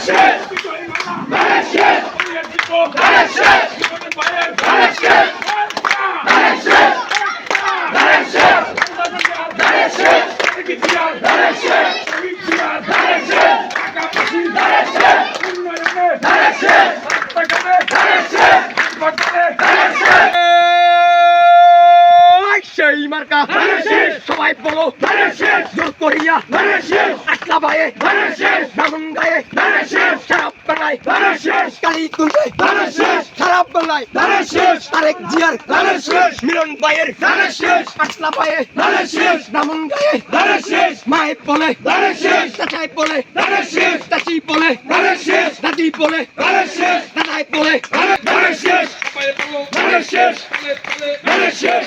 Shit! মার্কা সবাই বলো জোর করিয়া। আটলা ভাইয়ে বেগুন গায়ে। সারাপ বানায়। কালী তুলে সারাপ বানায়। আরেক জিয়ার। মিলন ভাইয়ের। আটলা ভাইয়ে নামুন গায়ে। মায়ের বলে। চাচাই বলে। চাচি বলে। দাদি বলে। দাদাই বলে। শেষ শেষ